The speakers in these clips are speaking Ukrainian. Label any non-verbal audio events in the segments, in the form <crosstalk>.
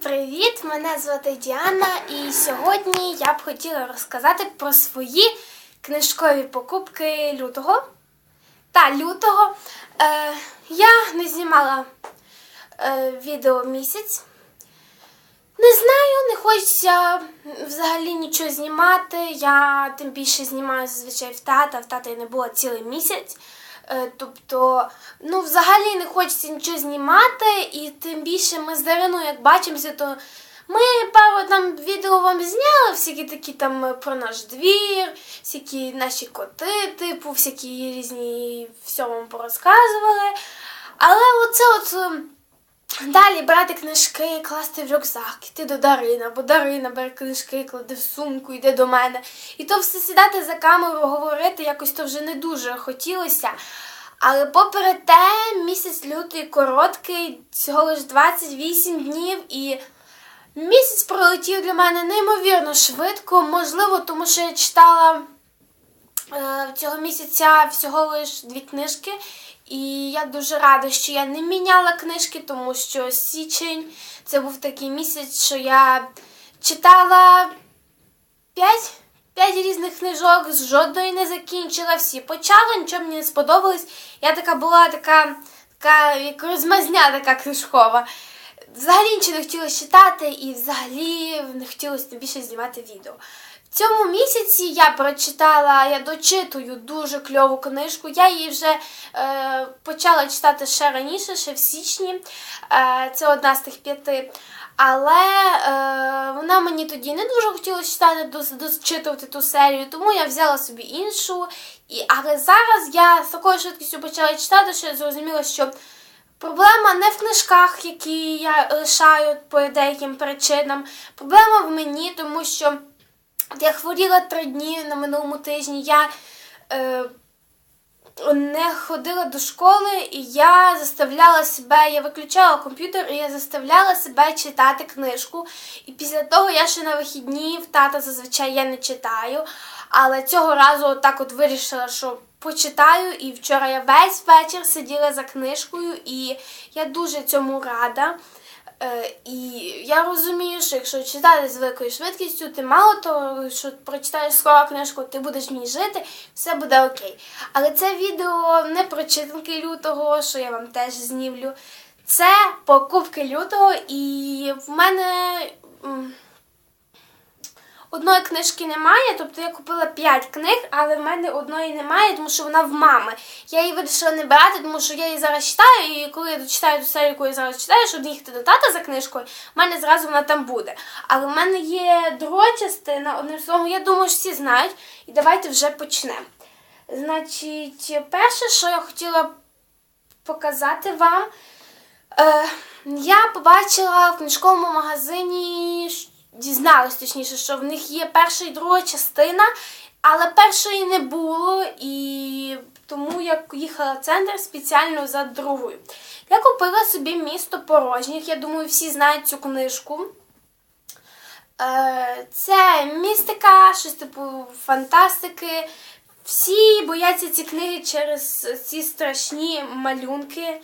привіт! Мене звати Діана, і сьогодні я б хотіла розказати про свої книжкові покупки лютого. Та лютого е, я не знімала е, відео місяць. Не знаю, не хочеться взагалі нічого знімати. Я тим більше знімаю зазвичай в тата. В тата не була цілий місяць. Е, Тобто, ну, взагалі не хочеться нічого знімати, і тим більше ми з Дариною, як бачимося, то ми пару там відео вам зняли, всякі такі там про наш двір, всякі наші коти, типу, всякі різні все вам порозказували. Але оце от. Далі брати книжки, класти в рюкзак, йти до Дарина, бо Дарина бере книжки, кладе в сумку, йде до мене. І то все сідати за камеру, говорити, якось то вже не дуже хотілося. Але попри те, місяць лютий короткий, всього лиш 28 днів, і місяць пролетів для мене неймовірно швидко. Можливо, тому що я читала е, цього місяця всього лиш дві книжки. І я дуже рада, що я не міняла книжки, тому що січень це був такий місяць, що я читала п'ять, п'ять різних книжок, з жодної не закінчила, всі почала, нічого мені не сподобалось. Я така була така, така як розмазня така книжкова. Взагалі нічого не хотілося читати і взагалі не хотілося більше знімати відео. Цьому місяці я прочитала, я дочитую дуже кльову книжку. Я її вже е, почала читати ще раніше, ще в січні. Е, це одна з тих п'яти. Але е, вона мені тоді не дуже хотіла читати, дочитувати ту серію, тому я взяла собі іншу. І, але зараз я з такою швидкістю почала читати, що я зрозуміла, що Проблема не в книжках, які я лишаю по деяким причинам. Проблема в мені, тому що я хворіла три дні на минулому тижні. Я е, не ходила до школи, і я заставляла себе, я виключала комп'ютер і я заставляла себе читати книжку. І після того я ще на вихідні в тата зазвичай я не читаю. Але цього разу так от вирішила, що почитаю. І вчора я весь вечір сиділа за книжкою, і я дуже цьому рада. Е, і я розумію, що якщо читати з великою швидкістю, ти мало того, що прочитаєш слова книжку, ти будеш в ній жити, все буде окей. Але це відео не про читанки лютого, що я вам теж знімлю. Це покупки лютого, і в мене. Одної книжки немає, тобто я купила 5 книг, але в мене одної немає, тому що вона в мами. Я її вирішила не брати, тому що я її зараз читаю, і коли я дочитаю ту серію, яку я зараз читаю, щоб їхати до тата за книжкою, в мене зразу вона там буде. Але в мене є друга частина, одним словом, я думаю, що всі знають. І давайте вже почнемо. Значить, перше, що я хотіла показати вам, Е, я побачила в книжковому магазині, дізналась точніше, що в них є перша і друга частина, але першої не було, і тому я їхала в центр спеціально за другою. Я купила собі місто порожніх. Я думаю, всі знають цю книжку. Е, Це містика, щось типу фантастики. Всі бояться ці книги через ці страшні малюнки,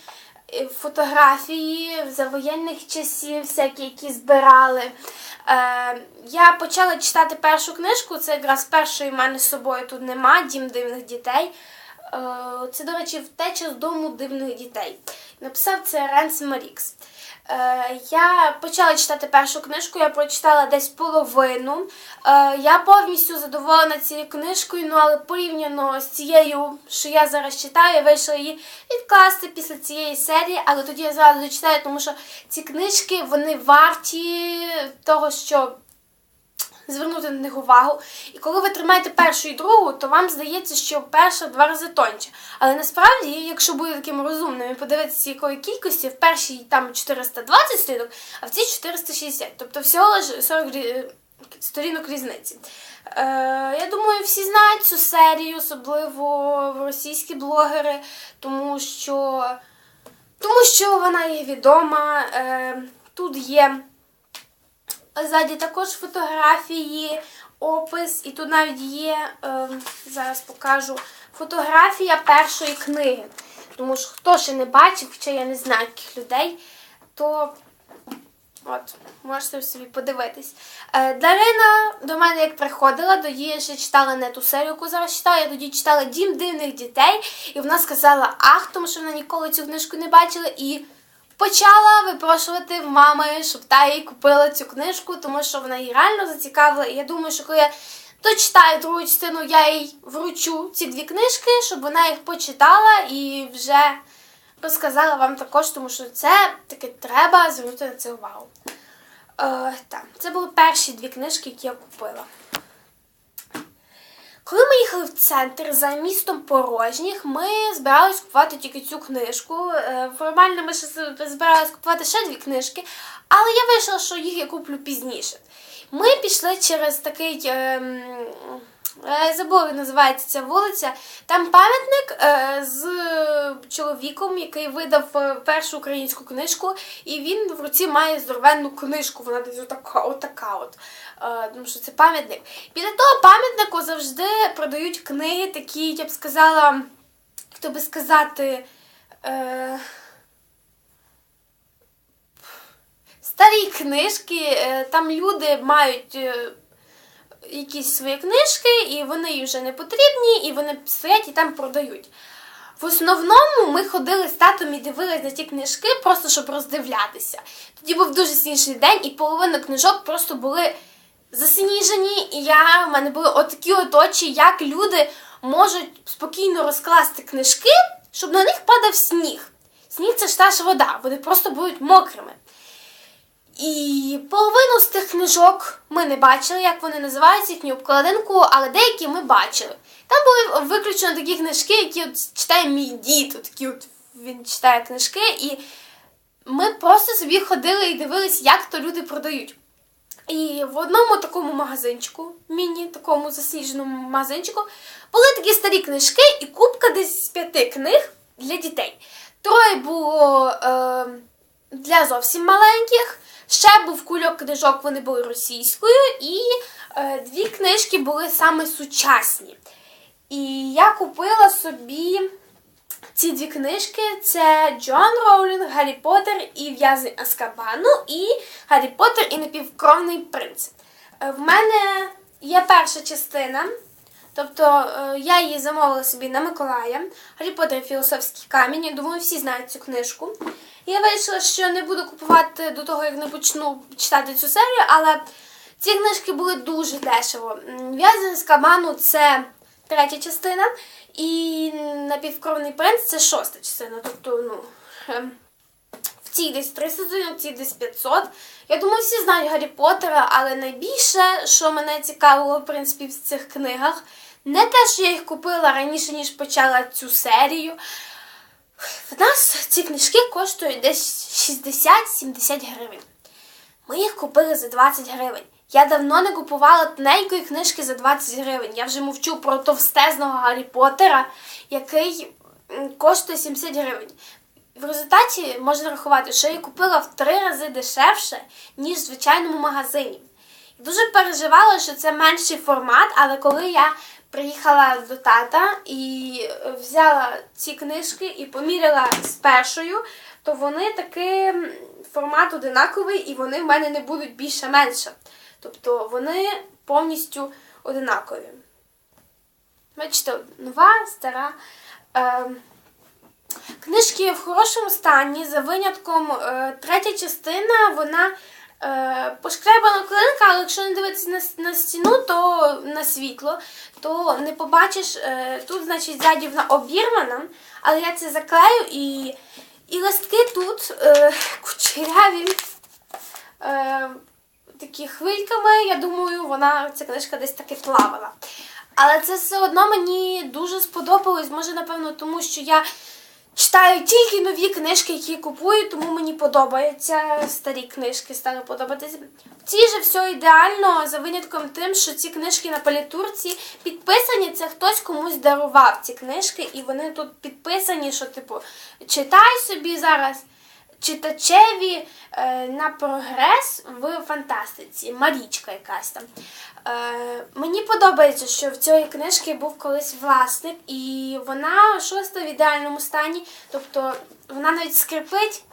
фотографії за воєнних часів, всякі, які збирали. Е, я почала читати першу книжку, це якраз першої в мене з собою тут нема, Дім дивних дітей. Е, Це, до речі, втеча з дому дивних дітей. Написав це Ренс Марікс. Е, я почала читати першу книжку, я прочитала десь половину. Е, я повністю задоволена цією книжкою, ну але порівняно з цією, що я зараз читаю, я вийшла її відкласти після цієї серії, але тоді я зразу дочитаю, тому що ці книжки вони варті того, що звернути на них увагу. І коли ви тримаєте першу і другу, то вам здається, що перша два рази тонче. Але насправді, якщо бути таким розумним і подивитися, якої кількості, в першій там 420 сторінок, а в цій 460. Тобто всього лише 40 сторінок різниці. Е, я думаю, всі знають цю серію, особливо російські блогери, тому що, тому що вона є відома. Е, тут є Ззаді також фотографії, опис, і тут навіть є, е, зараз покажу, фотографія першої книги. Тому що хто ще не бачив, хоча я не знаю яких людей, то От, можете собі подивитись. Е, Дарина до мене як приходила, тоді я ще читала не ту серію, яку зараз читала, я тоді читала Дім дивних дітей, і вона сказала ах, тому що вона ніколи цю книжку не бачила, і почала випрошувати в мами, щоб та їй купила цю книжку, тому що вона її реально зацікавила. І я думаю, що коли я дочитаю другу частину, я їй вручу ці дві книжки, щоб вона їх почитала і вже розказала вам також, тому що це таки треба звернути на це увагу. Е, так, це були перші дві книжки, які я купила. Коли ми їхали в центр за містом порожніх, ми збиралися купувати тільки цю книжку. Е, Формально ми ще збиралися купувати ще дві книжки, але я вирішила, що їх я куплю пізніше. Ми пішли через такий. е, Забула, називається ця вулиця. Там пам'ятник е, з чоловіком, який видав е, першу українську книжку, і він в руці має здоровенну книжку. Вона десь отака, отака от. Е, тому що це пам'ятник. Біля того пам'ятнику завжди продають книги, такі, я б сказала, хто би сказати. Е, старі книжки, е, там люди мають е, якісь свої книжки, і вони їм вже не потрібні, і вони стоять і там продають. В основному ми ходили з татом і дивилися на ті книжки, просто щоб роздивлятися. Тоді був дуже сніжний день, і половина книжок просто були засніжені, і я, в мене були отакі от очі, як люди можуть спокійно розкласти книжки, щоб на них падав сніг. Сніг це ж та ж вода, вони просто будуть мокрими. І половину з тих книжок ми не бачили, як вони називаються, їхню обкладинку, але деякі ми бачили. Там були виключно такі книжки, які от читає мій дід. От такі от він читає книжки, і ми просто собі ходили і дивились, як то люди продають. І в одному такому магазинчику, міні, такому засніженому магазинчику, були такі старі книжки і купка десь з п'яти книг для дітей. Троє було е, для зовсім маленьких. Ще був кульок книжок, вони були російською, і е, дві книжки були саме сучасні. І я купила собі ці дві книжки: це Джон Роулінг, Гаррі Поттер і В'язень Аскабану, і Гаррі Поттер і Напівкровний принц. Е, В мене є перша частина. Тобто е, я її замовила собі на Миколая. Гаррі Поттер і філософський камінь. Я думаю, всі знають цю книжку. Я вирішила, що не буду купувати до того, як не почну читати цю серію, але ці книжки були дуже дешево. В'язень з кабану це третя частина, і напівкровний принц це шоста частина. Тобто, ну. ем, в цій десь 300 сторінок, в цій десь 500. Я думаю, всі знають Гаррі Поттера, але найбільше, що мене цікавило, в принципі, в цих книгах, не те, що я їх купила раніше, ніж почала цю серію. В нас ці книжки коштують десь 60-70 гривень. Ми їх купили за 20 гривень. Я давно не купувала тоненької книжки за 20 гривень. Я вже мовчу про товстезного Гаррі Поттера, який коштує 70 гривень. В результаті можна рахувати, що я купила в три рази дешевше, ніж в звичайному магазині. Дуже переживала, що це менший формат, але коли я приїхала до тата і е, взяла ці книжки і поміряла з першою, то вони таки формат одинаковий і вони в мене не будуть більше менше. Тобто вони повністю одинакові. Бачите, нова, стара. Ем, Книжки в хорошому стані, за винятком е, третя частина, вона е, пошкребана клинка, але якщо не дивитися на, на стіну, то на світло, то не побачиш, е, тут, значить, ззаді вона обірвана, але я це заклею і, і листки тут е, кучеряві. Е, такі хвильками, я думаю, вона ця книжка десь таки плавала. Але це все одно мені дуже сподобалось. Може, напевно, тому що я читаю тільки нові книжки, які купую, тому мені подобаються старі книжки, стали подобатися. В же все ідеально, за винятком тим, що ці книжки на палітурці підписані, це хтось комусь дарував ці книжки, і вони тут підписані, що, типу, читай собі зараз читачеві е, на прогрес в фантастиці. Марічка якась там. Е, мені подобається, що в цієї книжки був колись власник, і вона шоста в ідеальному стані, тобто вона навіть скрипить.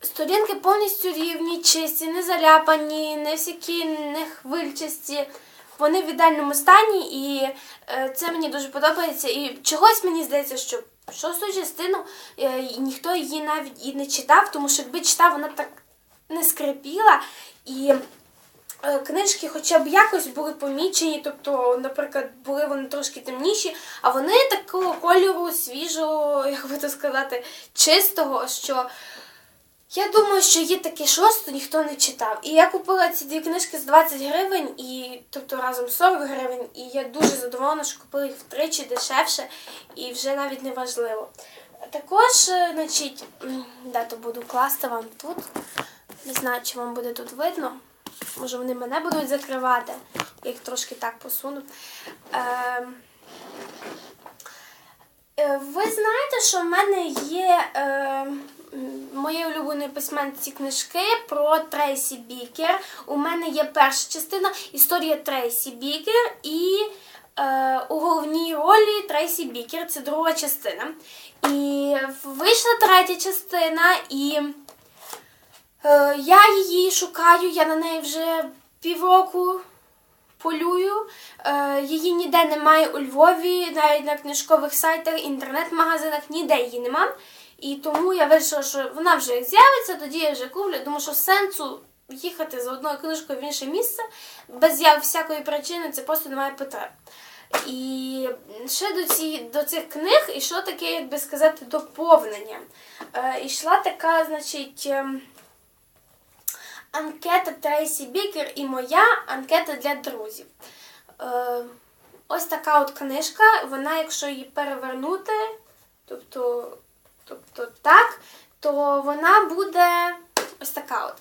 Сторінки повністю рівні, чисті, не заляпані, не всякі не хвильчасті. Вони в ідеальному стані, і е, це мені дуже подобається. І чогось мені здається, що шосту частину е, ніхто її навіть і не читав, тому що якби читав, вона так не скрипіла. І е, книжки хоча б якось були помічені, тобто, наприклад, були вони трошки темніші, а вони такого кольору свіжого, <laughs> як би то сказати, чистого, що я думаю, що є таке шосту, ніхто не читав. І я купила ці дві книжки з 20 гривень, і, тобто разом 40 гривень, і я дуже задоволена, що купила їх втричі дешевше, і вже навіть не важливо. Також, е, значить, м, дату буду класти вам тут. Не знаю, чи вам буде тут видно. Може, вони мене будуть закривати. Я їх трошки так посуну. Ем, Е, Ви знаєте, що в мене є е, мої улюблені письменці книжки про Трейсі Бікер. У мене є перша частина Історія Трейсі Бікер і е, у головній ролі Трейсі Бікер. Це друга частина. І вийшла третя частина, і е, я її шукаю, я на неї вже півроку полюю. Е, її ніде немає у Львові, навіть на книжкових сайтах, інтернет-магазинах, ніде її нема. І тому я вирішила, що вона вже як з'явиться, тоді я вже куплю, тому що сенсу їхати за одною книжкою в інше місце без всякої причини це просто немає потреби. І ще до, ці, до цих книг йшло таке, як би сказати, доповнення. Е, ішла така, значить. ем, анкета Трейсі Бікер і моя анкета для друзів. Е, ось така от книжка. Вона, якщо її перевернути, тобто, тобто так, то вона буде ось така от.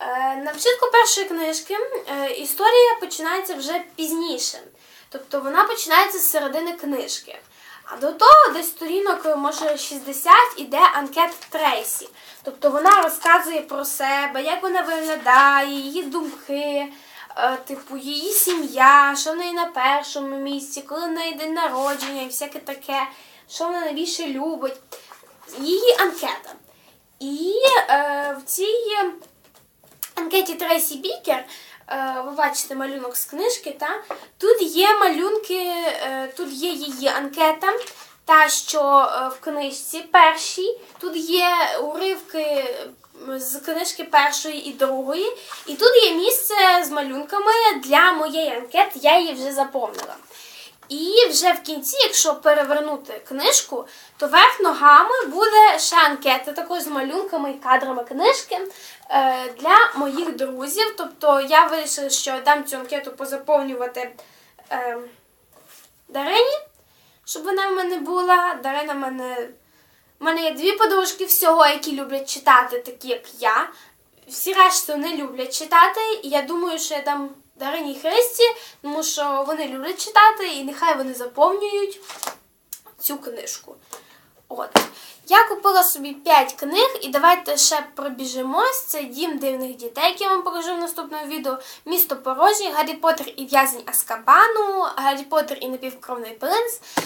Е, на початку першої книжки е, історія починається вже пізніше. Тобто вона починається з середини книжки. А до того десь сторінок, може, 60 іде анкет Трейсі. Тобто вона розказує про себе, як вона виглядає, її думки, е, типу, її сім'я, що в неї на першому місці, коли в неї день народження і всяке таке, що вона найбільше любить. Її анкета. І е, в цій анкеті Трейсі Бікер, е, ви бачите малюнок з книжки, та? тут є малюнки, е, тут є її анкета, та, що е, в книжці першій, тут є уривки з книжки першої і другої, і тут є місце з малюнками для моєї анкети, я її вже заповнила. І вже в кінці, якщо перевернути книжку, то верх ногами буде ще анкета також з малюнками і кадрами книжки е, для моїх друзів. Тобто я вирішила, що дам цю анкету позаповнювати е, Дарині, щоб вона в мене була. Дарина в мене. У мене є дві подружки всього, які люблять читати, такі як я. Всі решту не люблять читати, і я думаю, що я дам Дарині Христі, тому що вони люблять читати, і нехай вони заповнюють цю книжку. От. Я купила собі 5 книг, і давайте ще пробіжимось. Це Дім дивних дітей, який я вам покажу в наступному відео. Місто Порожнє, Гаррі Поттер і в'язень Аскабану, Гаррі Поттер і напівкровний принц, е,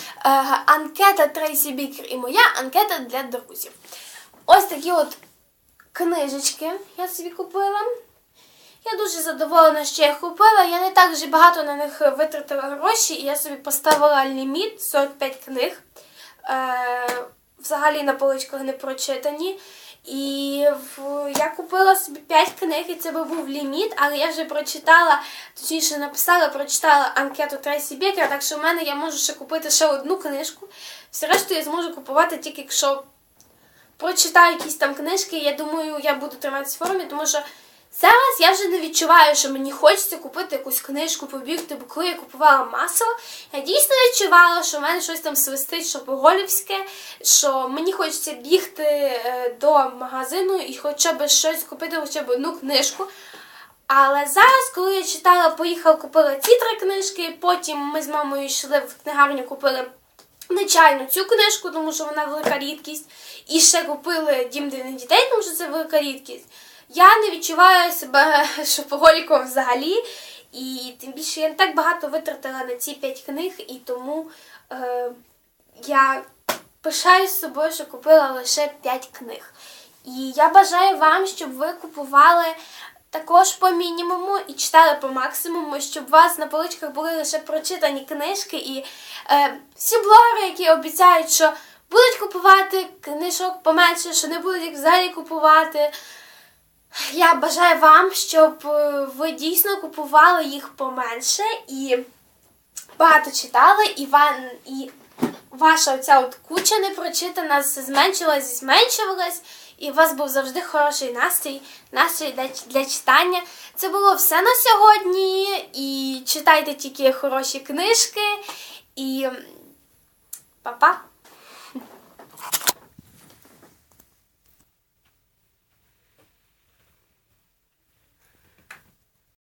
анкета Трейсі Бікер і моя анкета для друзів. Ось такі от книжечки я собі купила. Я дуже задоволена, що я купила. Я не так вже багато на них витратила гроші, і я собі поставила ліміт 45 книг. Е, взагалі на поличках не прочитані. І я купила собі 5 книг, і це був ліміт, але я вже прочитала, точніше написала, прочитала анкету Трейсі Бікера, так що в мене я можу ще купити ще одну книжку. Все решту я зможу купувати тільки якщо прочитаю якісь там книжки, я думаю, я буду триматися в формі, тому що зараз я вже не відчуваю, що мені хочеться купити якусь книжку, побігти, бо коли я купувала масово, я дійсно відчувала, що в мене щось там свистить, що поголівське, що мені хочеться бігти е, до магазину і хоча б щось купити, хоча б одну книжку. Але зараз, коли я читала, поїхала, купила ці три книжки, потім ми з мамою йшли в книгарню, купили нечайно цю книжку, тому що вона велика рідкість. І ще купили дім дивних дітей, тому що це велика рідкість. Я не відчуваю себе <laughs> шопоголіком взагалі. І тим більше я не так багато витратила на ці п'ять книг, і тому е, я пишаюсь собою, що купила лише 5 книг. І я бажаю вам, щоб ви купували також по мінімуму і читали по максимуму, щоб у вас на поличках були лише прочитані книжки і е, всі блогери, які обіцяють, що будуть купувати книжок поменше, що не будуть їх взагалі купувати. Я бажаю вам, щоб е, ви дійсно купували їх поменше і багато читали, і, вам, і ваша оця от куча непрочитана зменшилась і зменшувалась, і у вас був завжди хороший настрій, настрій для, для читання. Це було все на сьогодні. І читайте тільки хороші книжки. І па-па!